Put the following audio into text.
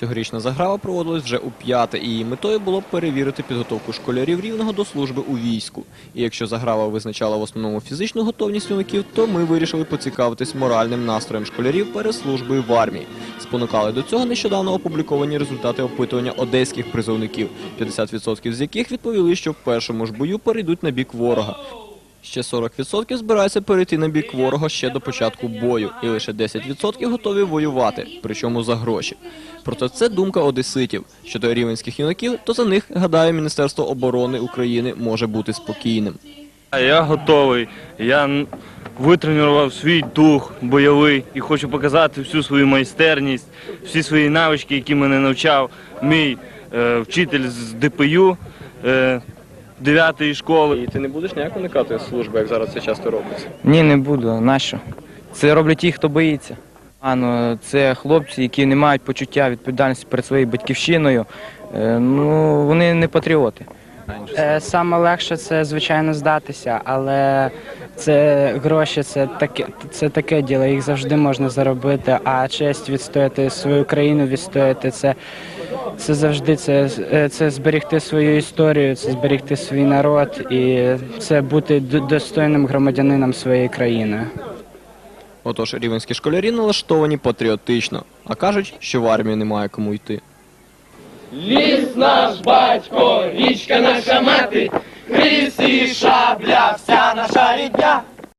Цьогорічна заграва проводилась вже у п'яте, і її метою було перевірити підготовку школярів рівного до служби у війську. І якщо заграва визначала в основному фізичну готовність юнаків, то ми вирішили поцікавитись моральним настроєм школярів перед службою в армії. Спонукали до цього нещодавно опубліковані результати опитування одеських призовників, 50% з яких відповіли, що в першому ж бою перейдуть на бік ворога. Ще 40% збираються перейти на бік ворога ще до початку бою, і лише 10% готові воювати, причому за гроші. Проте це думка одеситів. Щодо рівенських юнаків, то за них, гадаю, Міністерство оборони України може бути спокійним. Я готовий. Я витренував свій дух бойовий і хочу показати всю свою майстерність, всі свої навички, які мене навчав мій е, вчитель з ДПЮ 9 школи. І ти не будеш ніяк уникати служби, як зараз це часто робиться. Ні, не буду. Нащо? Це роблять ті, хто боїться. А, ну, це хлопці, які не мають почуття відповідальності перед своєю батьківщиною. Е, ну, вони не патріоти. Е, Саме легше це звичайно здатися, але це гроші, це таке, це таке діло, їх завжди можна заробити. А честь відстояти свою країну, відстояти це, це завжди це, е, це зберегти свою історію, це зберегти свій народ і це бути достойним громадянином своєї країни. Отож, рівенські школярі налаштовані патріотично, а кажуть, що в армію немає кому йти. Ліс наш батько, річка наша мати, і шабля, вся наша рідня.